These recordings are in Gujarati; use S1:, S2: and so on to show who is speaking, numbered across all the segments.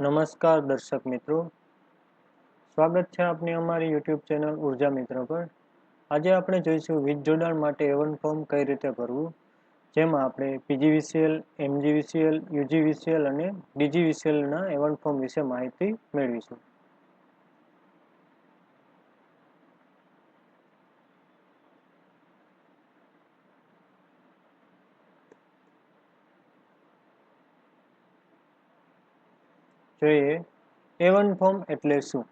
S1: નમસ્કાર દર્શક મિત્રો. સ્વાગત છે આપની અમારી યુટ્યુબ ચેનલ ઊર્જા મિત્ર પર. આજે આપણે જોઈશું વીજ જોડાણ માટે એવન ફોર્મ કઈ રીતે ભરવું? જેમાં આપણે પીજીવીસીએલ એમજીવીસીએલ યુજીવીસીએલ અને ડીજીવીસીએલના એવન ફોર્મ વિશે માહિતી મેળવીશું. જોઈએ. એવન ફોર્મ એટલે શું?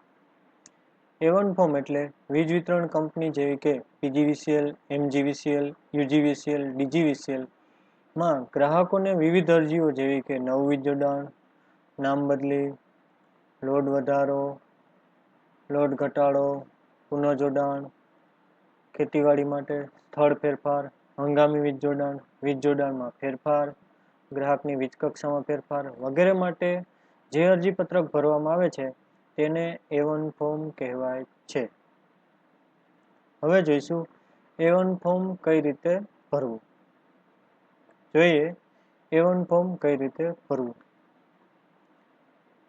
S1: એવન ફોર્મ એટલે વીજ વિતરણ કંપની જેવી કે પીજીવીસીએલ એમજીવીસીએલ યુજીવીસીએલ ડીજીવીસીએલમાં ગ્રાહકોને વિવિધ અરજીઓ જેવી કે નવું વીજ જોડાણ, નામ બદલી, લોડ વધારો, લોડ ઘટાડો, પુનઃજોડાણ, ખેતીવાડી માટે સ્થળ ફેરફાર, હંગામી વીજ જોડાણ, વીજ જોડાણમાં ફેરફાર, ગ્રાહકની વીજ કક્ષામાં ફેરફાર વગેરે માટે જે અરજી પત્રક ભરવામાં આવે છે, તેને એ વન ફોર્મ કહેવાય છે. હવે જોઈશું એ વન ફોર્મ કઈ રીતે ભરવું. જોઈએ એ વન ફોર્મ કઈ રીતે ભરવું.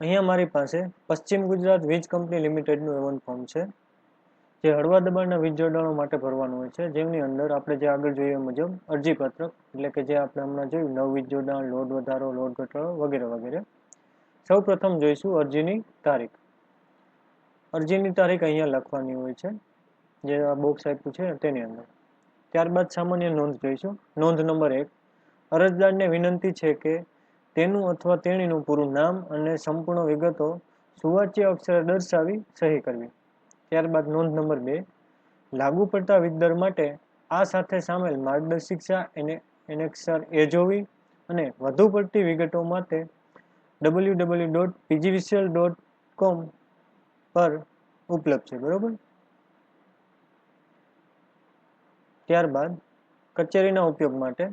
S1: અહીંયા મારી પાસે પશ્ચિમ ગુજરાત વીજ કંપની લિમિટેડનું એવન ફોર્મ છે, જે હળવા દબાણના વીજ જોડાણો માટે ભરવાનું હોય છે. જેમની અંદર આપણે જે આગળ જોઈએ મુજબ અરજીપત્રક એટલે કે જે આપણે હમણાં જોયું, નવ વીજ જોડાણ, લોડ વધારો, લોડ ઘટાડો વગેરે વગેરે. સૌ પ્રથમ જોઈશું અરજીની તારીખ. અરજીની તારીખ અહીંયા લખવાની હોય છે, જે આ બોક્સ આપ્યું છે તેની અંદર. ત્યારબાદ સામાન્ય નોંધ જોઈશું. નોંધ નંબર એક, અરજદારને વિનંતી છે કે તેનું અથવા તેણીનું પૂરું નામ અને સંપૂર્ણ વિગતો સુવાચ્ય અક્ષરે દર્શાવી સહી કરવી. ત્યારબાદ નોંધ નંબર બે, લાગુ પડતા વીજદર માટે આ સાથે સામેલ માર્ગદર્શિકા એને એનેક્સર એ જોવી અને વધુ પડતી વિગતો માટે W dot PGVCL dot com પર ઉપલબ્ધ છે, બરોબર? ત્યારબાદ કચેરીના ઉપયોગ માટે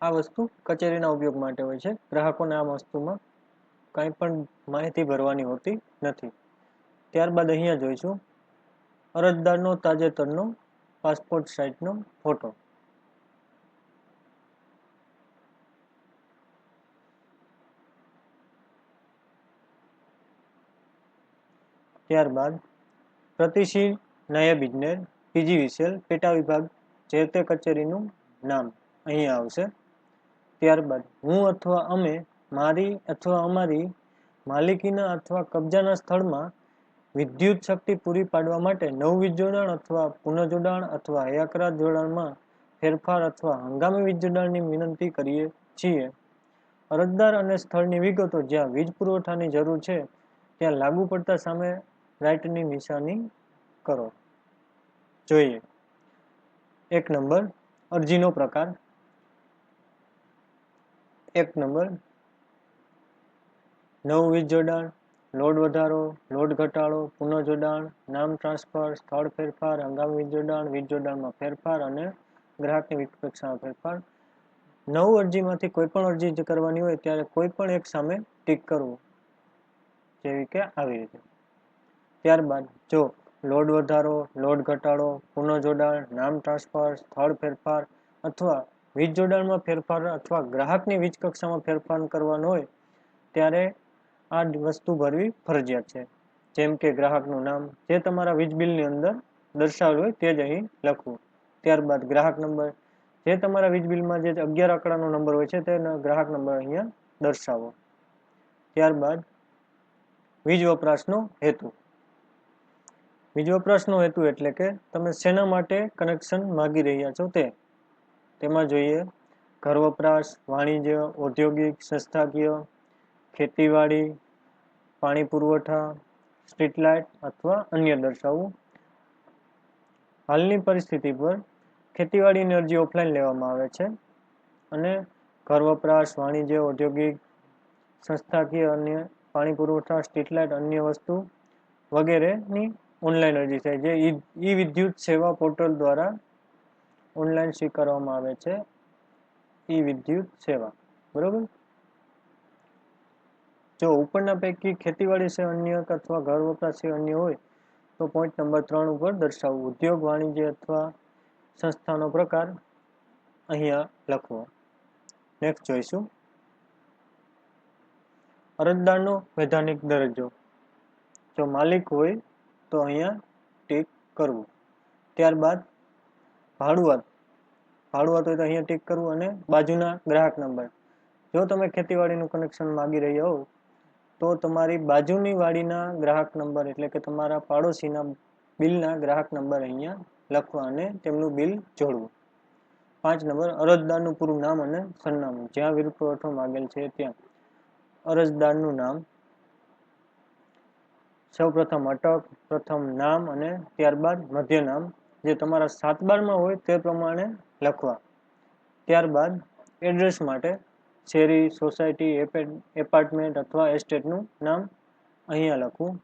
S1: આ વસ્તુ કચેરીના ઉપયોગ માટે હોય છે. ગ્રાહકોને આ વસ્તુમાં કંઈ પણ માહિતી ભરવાની હોતી નથી. ત્યારબાદ અહીંયા જોઈશું. અરજદારનો તાજેતરનો પાસપોર્ટ સાઇઝનો ફોટો. ત્યારબાદ પ્રતિશી નાયબ ઇજનેર પીજીવીસીએલ પેટા વિભાગ, જે તે કચેરીનું નામ અહીંયા આવશે. ત્યારબાદ હું અથવા અમે મારી અથવા અમારી માલિકીના અથવા કબજાના સ્થળમાં વિદ્યુત શક્તિ પૂરી પાડવા માટે નવું વીજ જોડાણ અથવા પુનઃજોડાણ અથવા હયાકરાત જોડાણમાં ફેરફાર અથવા હંગામી વીજ જોડાણની વિનંતી કરીએ છીએ. અરજદાર અને સ્થળની વિગતો જ્યાં વીજ પુરવઠાની જરૂર છે, ત્યાં લાગુ પડતા સામે રાઈટની નિશાની કરો. જોઈએ. એક નંબર, અરજીનો પ્રકાર. એક નંબર, નવું વીજ જોડાણ, લોડ વધારો, લોડ ઘટાડો, પુનઃજોડાણ, નામ ટ્રાન્સફર, સ્થળ ફેરફાર, હંગામી વીજ જોડાણ, વીજ જોડાણમાં ફેરફાર અને ગ્રાહકની વિકક્ષામાં ફેરફાર. નવ અરજીમાંથી કોઈ પણ અરજી કરવાની હોય, ત્યારે કોઈ પણ એક સામે ટીક કરવું. જેવી કે આવી રીતે. ત્યારબાદ જો લોડ વધારો, લોડ ઘટાડો, પુનઃજોડાણ, નામ ટ્રાન્સફર સ્થળ ફેરફાર અથવા વીજ જોડાણમાં ફેરફાર અથવા ગ્રાહકની વીજ કક્ષામાં ફેરફાર કરવાનો હોય, ત્યારે આ વસ્તુ ભરવી ફરજિયાત છે. જેમ કે ગ્રાહકનું નામ, જે તમારા વીજ બિલની અંદર દર્શાવેલું હોય તે જ અહીં લખવું. ત્યારબાદ ગ્રાહક નંબર, જે તમારા વીજ બિલમાં જે અગિયાર આંકડાનો નંબર હોય છે તે ગ્રાહક નંબર અહીંયા દર્શાવો. ત્યારબાદ વીજ વપરાશનો હેતુ. વીજ વપરાશનો હેતુ એટલે કે તમે શેના માટે કનેક્શન માગી રહ્યા છો તે? તેમાં જોઈએ ઘર વપરાશ વાણિજ્ય, ઔદ્યોગિક, સંસ્થાકીય, ખેતીવાડી, પાણી પુરવઠા સ્ટ્રીટ લાઇટ અથવા અન્ય દર્શાવવું હાલની પરિસ્થિતિ પર ખેતીવાડીની અરજી ઓફલાઈન લેવામાં આવે છે અને ઘર વપરાશ વાણિજ્ય, ઔદ્યોગિક, સંસ્થાકીય અન્ય પાણી પુરવઠા સ્ટ્રીટ લાઇટ અન્ય વસ્તુ વગેરેની ઓનલાઈન અરજી થાય જે ઈ વિદ્યુત સેવા પોર્ટલ દ્વારા ઓનલાઈન સ્વીકારવામાં આવે છે. ઈ વિદ્યુત સેવા. બરોબર? જો ઉપરના પૈકી ખેતીવાડી છે અન્ય અથવા ઘર વપરાશ છે અન્ય હોય, તો પોઈન્ટ નંબર ત્રણ ઉપર દર્શાવવું ઉદ્યોગ, વાણિજ્ય અથવા સંસ્થાનો પ્રકાર અહીંયા લખવો નેક્સ્ટ જોઈશું. અરજદારનો વૈધાનિક દરજ્જો. જો માલિક હોય તો અહીંયા ટેક કરવું. ત્યારબાદ ભાડુઆત. ભાડુઆત હોય તો અહીંયા ટેક કરવું અને બાજુના ગ્રાહક નંબર. જો તમે ખેતીવાડીનું કનેક્શન માગી રહ્યા હો તો તમારી બાજુની વાડીના ગ્રાહક નંબર એટલે કે તમારા પાડોશીના બિલના ગ્રાહક નંબર અહીંયા લખવા અને તેમનું બિલ જોડવું. પાંચ નંબર, અરજદારનું પૂરું નામ અને સરનામું. જ્યાં વિરુદ્ધ પુરવઠો માગેલ છે ત્યાં. અરજદારનું નામ સૌ પ્રથમ અટક, પ્રથમ નામ અને ત્યારબાદ મધ્ય નામ જે તમારા સાત બારમાં હોય તે પ્રમાણે લખવા. ત્યારબાદ એડ્રેસ માટે શેરી, સોસાયટી એપાર્ટમેન્ટ અથવા એસ્ટેટનું નામ અહીંયા લખવું.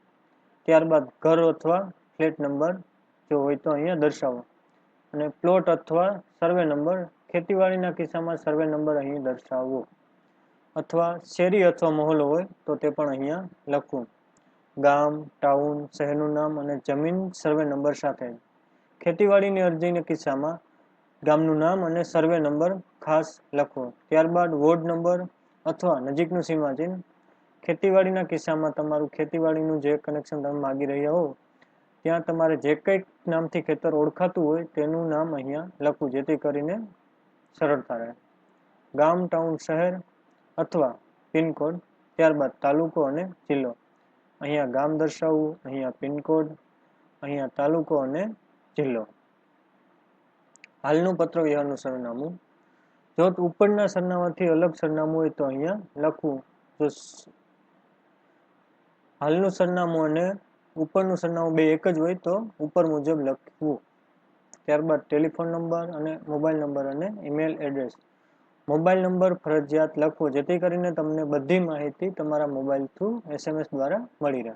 S1: ત્યારબાદ ઘર અથવા ફ્લેટ નંબર જો હોય તો અહીંયા દર્શાવો. અને પ્લોટ અથવા સર્વે નંબર, ખેતીવાડીના કિસ્સામાં સર્વે નંબર અહીં દર્શાવવો. અથવા શેરી અથવા મહોલો હોય તો તે પણ અહીંયા લખવું. ગામ, ટાઉન, શહેરનું નામ અને જમીન સર્વે નંબર સાથે. ખેતીવાડીની અરજીના કિસ્સામાં ગામનું નામ અને સર્વે નંબર ખાસ લખવો ત્યારબાદ વોર્ડ નંબર અથવા નજીકનું સીમાચિહ્ન. ખેતીવાડીના કિસ્સામાં તમારું ખેતીવાડીનું જે કનેક્શન તમે માગી રહ્યા હો, ત્યાં તમારે જે કંઈક નામથી ખેતર ઓળખાતું હોય તેનું નામ અહીંયા લખવું, જેથી કરીને સરળતા રહે. ગામ, ટાઉન, શહેર અથવા પિનકોડ, ત્યારબાદ તાલુકો અને જિલ્લો. અહીંયા ગામ દર્શાવવું, અહીંયા પિનકોડ, અહીંયા તાલુકો અને જિલ્લો. હાલનું પત્ર વ્યવહારનું સરનામું. જો ઉપરના સરનામાથી અલગ સરનામું હોય તો અહીંયા લખવું જો હાલનું સરનામું અને ઉપરનું સરનામું બે એક જ હોય તો ઉપર મુજબ લખવું. ત્યારબાદ ટેલિફોન નંબર અને મોબાઈલ નંબર અને ઈમેલ એડ્રેસ. મોબાઈલ નંબર, ફરજિયાત લખવો, જેથી કરીને તમને બધી માહિતી તમારા મોબાઈલ થ્રુ એસએમએસ દ્વારા મળી રહે.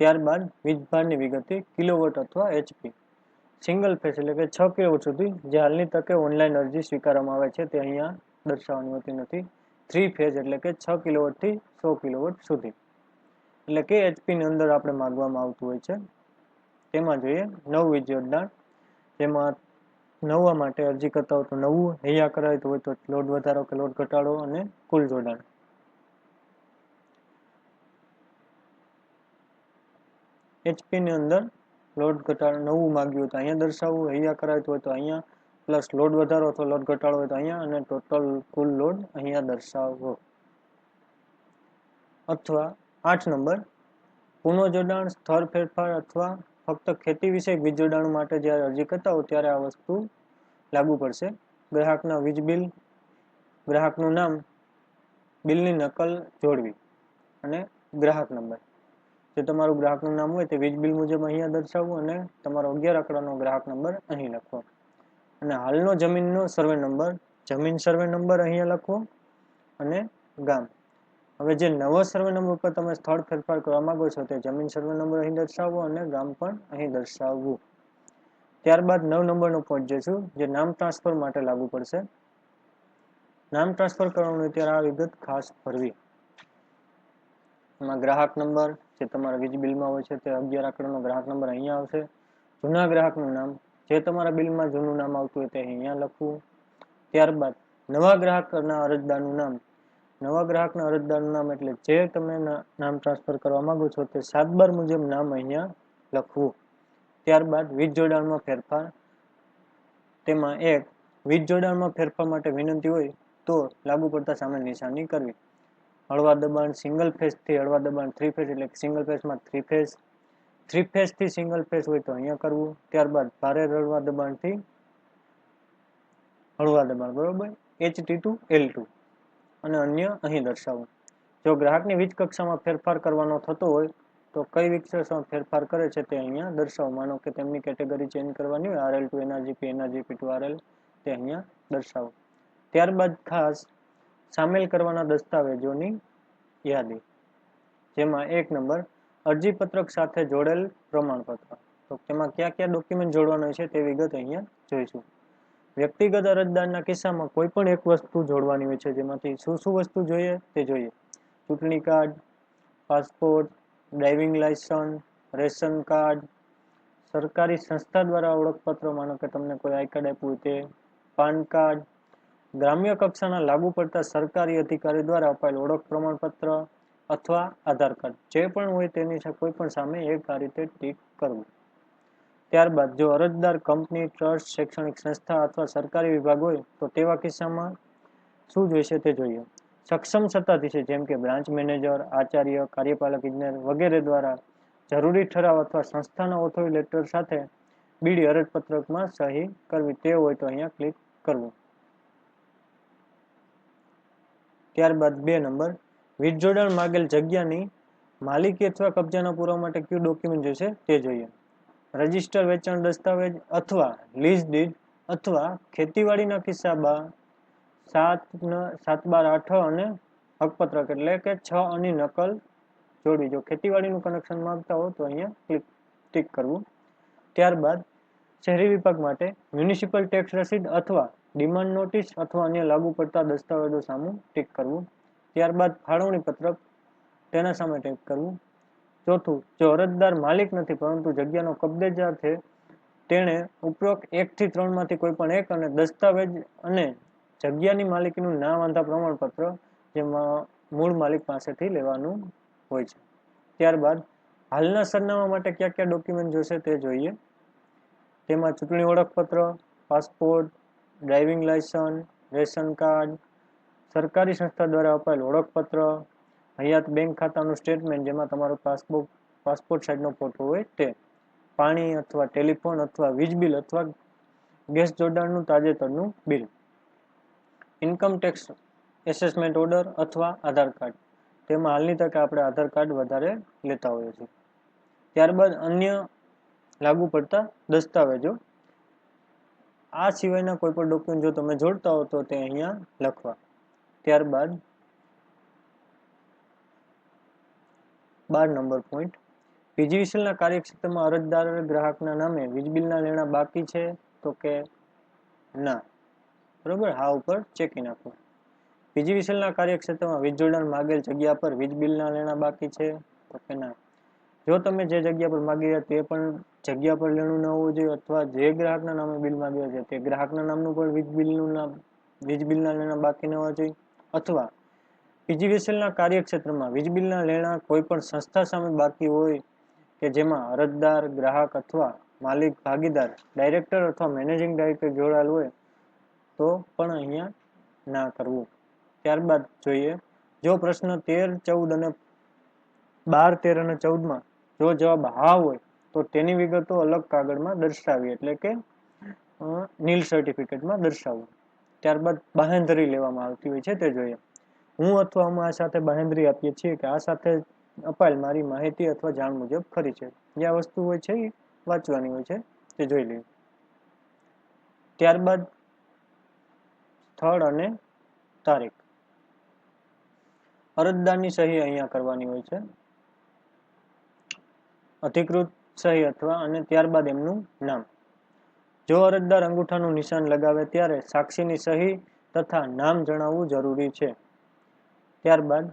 S1: ત્યારબાદ વીજભારની વિગતે કિલોવોટ અથવા એચપી. સિંગલ ફેસ એટલે કે છ કિલોવોટ સુધી જે હાલની તકે ઓનલાઈન અરજી સ્વીકારવામાં આવે છે, તે અહીંયા દર્શાવવાની હોતી નથી. થ્રી ફેઝ એટલે કે છ કિલોવોટથી સો કિલોવોટ સુધી. એટલે કે એચપીની અંદર આપણે માગવામાં આવતું હોય છે. તેમાં જોઈએ નવ વીજ યોગદાન જેમાં નવવા માટે અરજી કરતા હોય તો નવું હૈયા કરાવતું હોય તો લોડ વધારો કે લોડ ઘટાડો અને કુલ જોડાણ. એચપીની અંદર લોડ ઘટાડો નવું માગ્યું તો અહીંયા દર્શાવવું, હૈયા કરાવતું હોય તો અહીંયા પ્લસ લોડ વધારો અથવા લોડ ઘટાડો હોય તો અહીંયા અને ટોટલ કુલ લોડ અહીંયા દર્શાવવો અથવા આઠ નંબર, પુનઃ જોડાણ, સ્થળ ફેરફાર અથવા ફક્ત ખેતી વિષયક વીજ જોડાણ માટે જ્યારે અરજી કરતા હો ત્યારે આ વસ્તુ લાગુ પડશે. ગ્રાહકના વીજ બિલ, ગ્રાહકનું નામ, બિલની નકલ જોડવી અને ગ્રાહક નંબર. જે તમારું ગ્રાહકનું નામ હોય તે વીજ બિલ મુજબ અહીંયા દર્શાવવું અને તમારો અગિયાર આંકડાનો ગ્રાહક નંબર અહીં લખવો અને હાલનો જમીનનો સર્વે નંબર જમીન સર્વે નંબર અહીંયા લખવો અને ગામ. હવે જે નવો સર્વે નંબર ઉપર તમે સ્થળ ફેરફાર કરવા માંગો છો તે જમીન સર્વે નંબર અહીં દર્શાવવો અને ગામ પણ અહીં દર્શાવવું. ત્યારબાદ નવ નંબરનો પોઈન્ટ જોઈશું, જે નામ ટ્રાન્સફર માટે લાગુ પડશે. નામ ટ્રાન્સફર કરવાનું ત્યારે આ વિગત ખાસ ભરવી. એમાં ગ્રાહક નંબર, જે તમારા વીજ બિલમાં હોય છે તે અગિયાર આંકડાનો ગ્રાહક નંબર અહીંયા આવશે. જૂના ગ્રાહકનું નામ, જે તમારા બિલમાં જૂનું નામ આવતું હોય તે અહીંયા લખવું. ત્યારબાદ નવા ગ્રાહકના અરજદારનું નામ નવા ગ્રાહકના અરજદારનું નામ એટલે જે તમે નામ ટ્રાન્સફર કરવા માંગો છો તે સાત બાર મુજબ નામ અહીંયા લખવું. ત્યારબાદ વીજ જોડાણમાં ફેરફાર. તેમાં એક, વીજ જોડાણમાં ફેરફાર માટે વિનંતી હોય તો લાગુ પડતા સામે નિશાની કરવી. હળવા દબાણ સિંગલ ફેઝથી હળવા દબાણ થ્રી ફેઝ એટલે સિંગલ ફેઝમાં થ્રી ફેઝ થ્રી ફેઝથી સિંગલ ફેઝ હોય તો અહીંયા કરવું. ત્યારબાદ ભારે હળવા દબાણથી હળવા દબાણ, બરોબર? H T two L two અને અન્ય અહીં દર્શાવવું જો ગ્રાહકની વીજ કક્ષામાં ફેરફાર કરવાનો થતો હોય, તો કઈ વિક્ષેષમાં ફેરફાર કરે છે તે અહીંયા દર્શાવો. માનો કે તેમની કેટેગરી ચેન્જ કરવાની હોય RL to NRGP NRGP to RL તે અહીંયા દર્શાવો. ત્યારબાદ ખાસ સામેલ કરવાના દસ્તાવેજોની યાદી, જેમાં એક નંબર, અરજીપત્રક સાથે જોડેલ પ્રમાણપત્ર. તો તેમાં કયા કયા ડોક્યુમેન્ટ જોડવાના છે તે વિગત અહીંયા જોઈશું. વ્યક્તિગત અરજદારના કિસ્સામાં કોઈ પણ એક વસ્તુ જોડવાની હોય છે, જેમાંથી શું શું વસ્તુ જોઈએ તે જોઈએ. ચૂંટણી card, passport, driving licence ration card, સરકારી સંસ્થા દ્વારા ઓળખપત્ર માનો કે તમને કોઈ આઈ કાર્ડ આપ્યું તે, પાન કાર્ડ, ગ્રામ્ય કક્ષાના લાગુ પડતા સરકારી અધિકારી દ્વારા અપાયેલ ઓળખ પ્રમાણપત્ર અથવા આધાર કાર્ડ. જે પણ હોય તેની કોઈ પણ સામે એક આ રીતે ટીક કરવું. ત્યારબાદ જો અરજદાર કંપની, ટ્રસ્ટ, શૈક્ષણિક સંસ્થા અથવા સરકારી વિભાગ હોય, તો તેવા કિસ્સામાં શું જોઈશે તે જોઈએ. સક્ષમ સત્તાધીશે જેમ કે બ્રાન્ચ મેનેજર, આચાર્ય, કાર્યપાલક, ઇજનેર વગેરે દ્વારા જરૂરી ઠરાવ અથવા સંસ્થાના ઓથોરી લેટર સાથે બીડી અરજપત્રકમાં સહી કરવી. તે હોય તો અહીંયા ક્લિક કરવું. ત્યારબાદ બે નંબર. વીજ જોડાણ માગેલ જગ્યાની માલિકી અથવા કબજાના પુરાવા માટે કયું ડોક્યુમેન્ટ જોઈશે તે જોઈએ. રજિસ્ટર વેચાણ દસ્તાવેજ અથવા લીઝ ડીડ અથવા ખેતીવાડીના કિસ્સામાં સાત સાત બાર આઠ અને હકપત્રક એટલે કે છ અને નકલ જોડવી જો ખેતીવાડીનું કનેક્શન માંગતા હો તો અહીંયા ક્લિક ટીક કરવું. ત્યારબાદ શહેરી વિભાગ માટે મ્યુનિસિપલ ટેક્સ રસીદ અથવા ડિમાન્ડ નોટિસ અથવા અન્ય લાગુ પડતા દસ્તાવેજો સામું ટીક કરવું. ત્યારબાદ ફાળવણી પત્રક, તેના સામે ટીક કરવું. ચોથું, જો અરજદાર માલિક નથી, પરંતુ જગ્યાનો કબજેદાર છે, તેણે ઉપરોક્ત એકથી ત્રણમાંથી કોઈ પણ એક અને દસ્તાવેજ અને જગ્યાની માલિકીનું ના વાંધા પ્રમાણપત્ર જેમાં મૂળ માલિક પાસેથી લેવાનું હોય છે. ત્યારબાદ, હાલના સરનામા માટે કયા કયા ડોક્યુમેન્ટ જોશે તે જોઈએ. તેમાં ચૂંટણી ઓળખપત્ર, passport, driving licence, ration card, સરકારી સંસ્થા દ્વારા અપાયેલ ઓળખપત્ર હયાત બેંક ખાતાનું સ્ટેટમેન્ટ જેમાં તમારો પાસબુક પાસપોર્ટ સાઇઝનો ફોટો હોય તે પાણી અથવા ટેલિફોન અથવા વીજ બિલ અથવા ગેસ જોડાણનું તાજેતરનું bill income tax assessment order અથવા આધાર કાર્ડ તેમાં હાલની તકે આપણે આધાર કાર્ડ વધારે લેતા હોઈએ છીએ. ત્યારબાદ અન્ય લાગુ પડતા દસ્તાવેજો આ સિવાયના કોઈ પણ ડોક્યુમેન્ટ જો તમે જોડતા હો તો તે અહીંયા લખવા. ત્યારબાદ બાર નંબર પોઈન્ટ પીજીવીસીએલના કાર્યક્ષેત્રમાં અરજદાર ગ્રાહકના નામે વીજ બિલના લેણા બાકી છે તો કે ના? બરોબર? હા, ઉપર ચેકી નાખવું પીજીવીસીએલના કાર્યક્ષેત્રમાં વીજ જોડાણ માગેલ જગ્યા પર વીજ બિલના લેણા બાકી છે તો કે ના? જો તમે જે જગ્યા પર માગી રહ્યા તે પણ જગ્યા પર લેણું ન હોવું જોઈએ અથવા જે ગ્રાહકના નામે બિલ માગ્યા છે તે ગ્રાહકના નામનું પણ વીજ બિલનું નામ, વીજ બિલના લેણા બાકી ન હોવા જોઈએ અથવા પીજીવીસીએલના કાર્યક્ષેત્રમાં વીજ બિલના લેણા કોઈ પણ સંસ્થા સામે બાકી હોય કે જેમાં અરજદાર, ગ્રાહક અથવા માલિક, ભાગીદાર, ડાયરેક્ટર અથવા મેનેજિંગ ડાયરેક્ટર જોડાયેલ હોય, તો પણ અહીંયા ના કરવું. ત્યારબાદ જોઈએ, જો પ્રશ્ન તેર, ચૌદ અને બાર, તેર અને ચૌદમાં જો જવાબ હા હોય, તો તેની વિગતો અલગ કાગળમાં દર્શાવી, એટલે કે નીલ સર્ટિફિકેટમાં દર્શાવવું. ત્યારબાદ બાહેંધરી લેવામાં આવતી હોય છે, તે જોઈએ. હું અથવા અમે આ સાથે બાહેંધરી આપીએ છીએ કે આ સાથે અપાયેલ મારી માહિતી અથવા જાણ મુજબ ખરી છે. જે આ વસ્તુ હોય છે એ વાંચવાની હોય છે, તે જોઈ લઈએ. ત્યારબાદ સ્થળ અને તારીખ. અરજદારની સહી અહીંયા કરવાની હોય છે. અધિકૃત સહી અથવા અને ત્યારબાદ એમનું નામ. જો અરજદાર અંગૂઠાનું નિશાન લગાવે ત્યારે સાક્ષીની સહી તથા નામ જણાવવું જરૂરી છે. ત્યારબાદ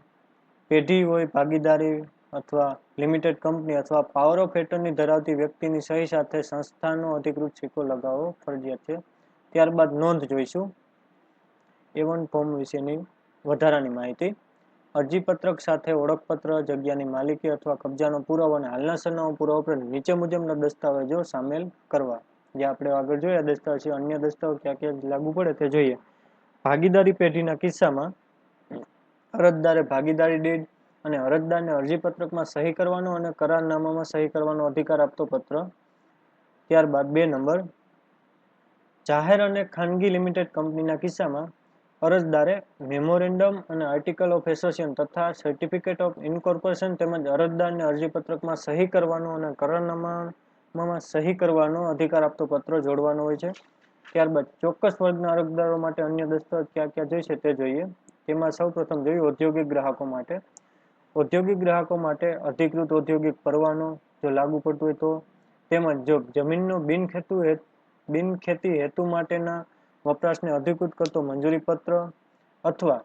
S1: પેઢી હોય, ભાગીદારી અથવા લિમિટેડ કંપની અથવા પાવર ઓફ એટર્ની ધરાવતી વ્યક્તિની સહી સાથે સંસ્થાનો અધિકૃત સિક્કો લગાવવો ફરજિયાત છે. ત્યારબાદ નોંધ જોઈશું. એ વન ફોર્મ વિશેની વધારાની માહિતી. અરજીપત્રક સાથે ઓળખપત્ર, જગ્યાની માલિકી અથવા કબજાનો પુરાવો અને હાલના સરનામા પુરાવો પર નીચે મુજબના દસ્તાવેજો સામેલ કરવા. જે આપણે આગળ જોયા, દસ્તાવેજ અન્ય દસ્તાવેજ ક્યાં ક્યાં લાગુ પડે તે જોઈએ. ભાગીદારી પેઢીના કિસ્સામાં અરજદારે ભાગીદારી ડેડ અને અરજદારને અરજીપત્રકમાં સહી કરવાનો અને કરારનામામાં સહી કરવાનો અધિકાર આપતો પત્ર. ત્યારબાદ બે નંબર. જાહેર અને ખાનગી લિમિટેડ કંપનીના કિસ્સામાં અરજદારે મેમોરેન્ડમ અને આર્ટિકલ ઓફ એસોસિએશન તથા સર્ટિફિકેટ ઓફ ઇન્કોર્પોરેશન તેમજ અરજદારને અરજીપત્રકમાં સહી કરવાનો અને કરારનામામાં સહી કરવાનો અધિકાર આપતો પત્ર જોડવાનો હોય છે. ત્યારબાદ ચોક્કસ વર્ગના અરજદારો માટે અન્ય દસ્તાવેજ ક્યાં ક્યાં જોઈશે તે જોઈએ. તેમાં સૌ પ્રથમ જોયું ઔદ્યોગિક ગ્રાહકો માટે. ઔદ્યોગિક ગ્રાહકો માટે અધિકૃત ઔદ્યોગિક પરવાનો જો લાગુ પડતું હોય તો, તેમજ જો જમીનનો બિનખેતુ બિનખેતી હેતુ માટેના વપરાશને અધિકૃત કરતો મંજૂરી પત્ર અથવા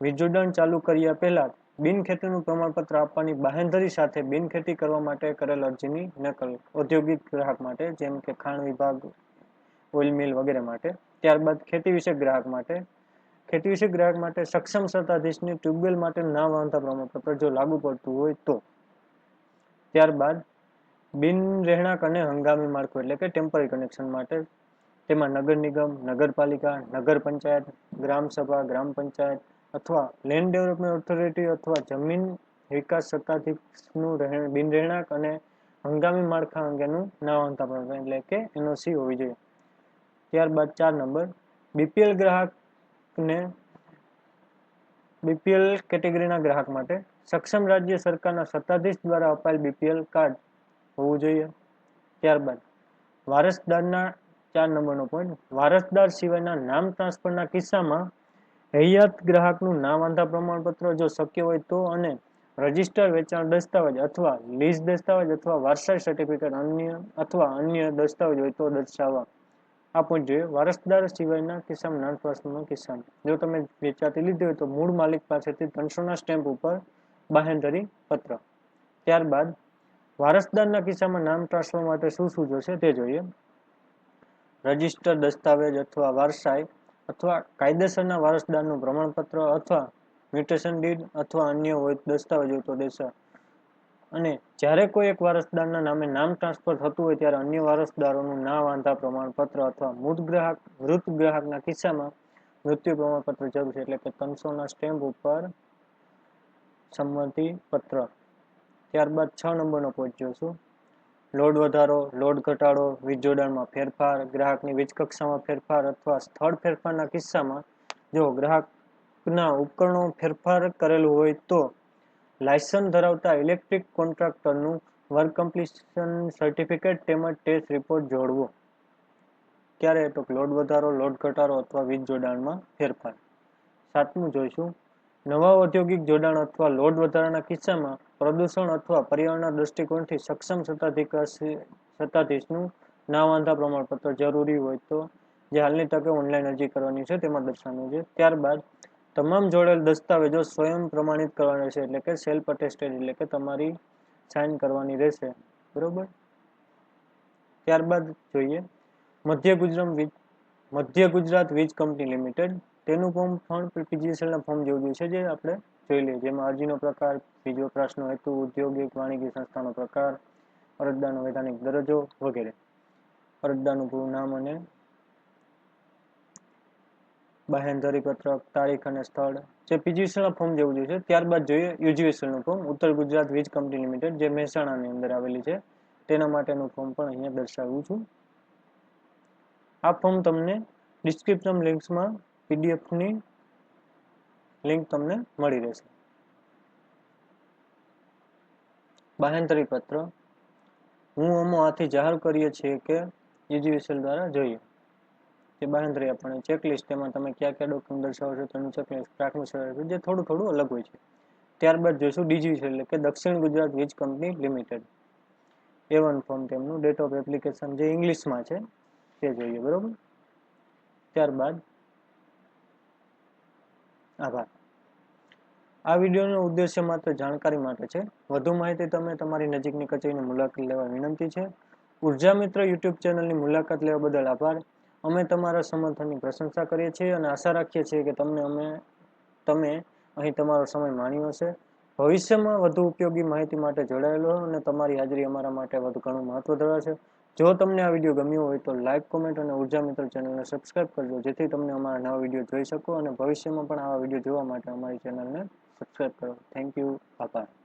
S1: વીજ ચાલુ કર્યા પહેલા બિનખેતીનું પ્રમાણપત્ર આપવાની બાહેંધરી સાથે બિનખેતી કરવા માટે કરેલ અરજીની નકલ ઔદ્યોગિક ગ્રાહક માટે, જેમ કે ખાણ વિભાગ, ઓઇલ મિલ વગેરે માટે. ત્યારબાદ ખેતી વિષયક ગ્રાહક માટે ખેતી વિશે ગ્રાહક માટે સક્ષમ સત્તાધીશની ટ્યુબવેલ માટે ના વાંધતા પ્રમાણપત્ર જો લાગુ પડતું હોય તો. ત્યારબાદ બિન રહેણાંક અને હંગામી માળખું એટલે કે ટેમ્પરરી કનેક્શન માટે તેમાં નગર નિગમ, નગરપાલિકા, નગર પંચાયત, ગ્રામ સભા, ગ્રામ પંચાયત અથવા લેન્ડ ડેવલપમેન્ટ ઓથોરિટી અથવા જમીન વિકાસ સત્તાધીશનું બિન રહેણાંક અને હંગામી માળખા અંગેનું ના વાંધતા પ્રમાણપત્ર એટલે કે એનઓસી હોવી જોઈએ. ત્યારબાદ ચાર નંબર બીપીએલ ગ્રાહકને બીપીએલ કેટેગરીના ગ્રાહક માટે સક્ષમ રાજ્ય સરકારના સત્તાધીશ દ્વારા અપાયેલ બીપીએલ કાર્ડ હોવું જોઈએ. ત્યારબાદ વારસદારના ચાર નંબરનો પોઈન્ટ વારસદાર સિવાયના નામ ટ્રાન્સફરના કિસ્સામાં હૈયાત ગ્રાહકનું નામ વાંધા પ્રમાણપત્ર જો શક્ય હોય તો અને રજિસ્ટર વેચાણ દસ્તાવેજ અથવા લીઝ દસ્તાવેજ અથવા વારસાઈ સર્ટિફિકેટ અન્ય અથવા અન્ય દસ્તાવેજ હોય તો દર્શાવવા આ જોઈએ. વારસદાર સિવાયના કિસ્સામાં નાન ટ્રાન્સફરના કિસ્સામાં જો તમે વેચાતી લીધી હોય તો મૂળ માલિક પાસેથી ત્રણસોના સ્ટેમ્પ ઉપર બાહેંધરી પત્ર. ત્યારબાદ, વારસદારના કિસ્સામાં નામ ટ્રાન્સફર માટે શું શું જોશે તે જોઈએ. રજિસ્ટર દસ્તાવેજ અથવા વારસાઈ અથવા કાયદેસરના વારસદારનું પ્રમાણપત્ર અથવા મ્યુટેશન ડીડ અથવા અન્ય હોય દસ્તાવેજ તો દેશા. અને જ્યારે કોઈ એક વારસદારના નામે નામ ટ્રાન્સફર થતું હોય ત્યારે અન્ય વારસદારોનું ના વાંધા પ્રમાણપત્ર અથવા મૃત ગ્રાહક, મૃત ગ્રાહકના કિસ્સામાં મૃત્યુ પ્રમાણપત્ર જરૂર છે. એટલે કે ત્રણસોના સ્ટેમ્પ ઉપર સંમતિ પત્ર ત્યારબાદ છ નંબરનો પોઈન્ટ જોશું. લોડ વધારો, લોડ ઘટાડો, વીજ જોડાણમાં ફેરફાર, ગ્રાહકની વીજ કક્ષામાં ફેરફાર અથવા સ્થળ ફેરફારના કિસ્સામાં જો ગ્રાહકના ઉપકરણો ફેરફાર કરેલું હોય તો લાયસન્સ ધરાવતા ઇલેક્ટ્રિક કોન્ટ્રાક્ટરનું વર્ક કમ્પ્લીશન સર્ટિફિકેટ તેમજ ટેસ્ટ રિપોર્ટ જોડવો. ક્યારે તો લોડ વધારો, લોડ ઘટાડો અથવા વીજ જોડાણમાં ફેરફાર. સાતમું જોઈશું. નવા ઔદ્યોગિક જોડાણ અથવા લોડ વધારાના કિસ્સામાં પ્રદૂષણ અથવા પર્યાવરણના દૃષ્ટિકોણથી સક્ષમ સત્તાધિકારી સત્તાધીશનું ના વાંધા પ્રમાણપત્ર જરૂરી હોય તો જે હાલની તકે ઓનલાઈન અરજી કરવાની છે, તેમાં દર્શાવવાનું છે. ત્યારબાદ તમામ જોડેલ દસ્તાવેજો સ્વયં પ્રમાણિત કરવાના રહેશે એટલે કે સેલ્ફ અટેસ્ટેડ એટલે કે તમારી સાઇન કરવાની રહેશે. બરોબર? ત્યારબાદ જોઈએ. મધ્ય ગુજરાત વીજ, મધ્ય ગુજરાત વીજ કંપની લિમિટેડ, તેનું ફોર્મ પણ પીજીએસએલના ફોર્મ જેવું છે, જે આપણે જોઈ લઈએ. જેમાં અરજીનો પ્રકાર વીજ વપરાશનો હેતુ, ઉદ્યોગિક, વાણિજ્ય સંસ્થાનો પ્રકાર, અરજદારનો વૈધાનિક દરજ્જો વગેરે. અરજદારનું પૂરું નામ અને બાહેંધરી પત્રક તારીખ અને સ્થળ, જે પીજીવીસીએલના ફોર્મ જેવું છે, ત્યારબાદ જોઈએ યુજીવીસીએલનું ફોર્મ ઉત્તર ગુજરાત વીજ કંપની લિમિટેડ જે મહેસાણાની અંદર આવેલી છે. તેના માટેનું ફોર્મ પણ અહીંયા દર્શાવું છું. આ ફોર્મ તમને ડિસ્ક્રિપ્શન લિંક્સમાં પીડીએફની લિંક તમને મળી રહેશે. બાહેંધરી પત્ર. હું અમો આથી જાહેર કરીએ છીએ કે યુજીવીસીએલ દ્વારા જોઈએ. જે બાહેંધરી આપણને ચેકલિસ્ટ તેમાં તમે કયા કયા ડોક્યુમેન્ટ દર્શાવો છો, તેનું ચેકલિસ્ટ પ્રાથમિક છે જે થોડું થોડું અલગ હોય છે. ત્યારબાદ જોઈશું ડીજીવીસીએલ એટલે કે દક્ષિણ ગુજરાત વીજ company limited. A one form તેમનું ડેટ ઓફ એપ્લિકેશન જે ઇંગ્લિશમાં છે, તે જોઈએ, બરોબર? ત્યારબાદ આભાર. આ વિડીયોનો ઉદ્દેશ્ય માત્ર જાણકારી માટે છે. વધુ માહિતી તમે તમારી નજીકની કચેરીની મુલાકાત લેવા વિનંતી છે. ઊર્જા મિત્ર યુટ્યુબ ચેનલની મુલાકાત લેવા બદલ આભાર. અમે તમારા સમર્થનની પ્રશંસા કરીએ છીએ અને આશા રાખીએ છીએ કે તમને અમે, તમે અહીં તમારો સમય માણ્યો હશે. ભવિષ્યમાં વધુ ઉપયોગી માહિતી માટે જોડાયેલો અને તમારી હાજરી અમારા માટે વધુ ઘણું મહત્વ ધરાવે છે. જો તમને આ વીડિયો ગમ્યો હોય તો લાઇક કોમેન્ટ અને ઊર્જા મિત્ર ચેનલને સબસ્ક્રાઇબ કરજો, જેથી તમને અમારા નવા વીડિયો જોઈ શકો અને ભવિષ્યમાં પણ આવા વીડિયો જોવા માટે અમારી ચેનલને સબસ્ક્રાઇબ કરો. Thank you. આભાર.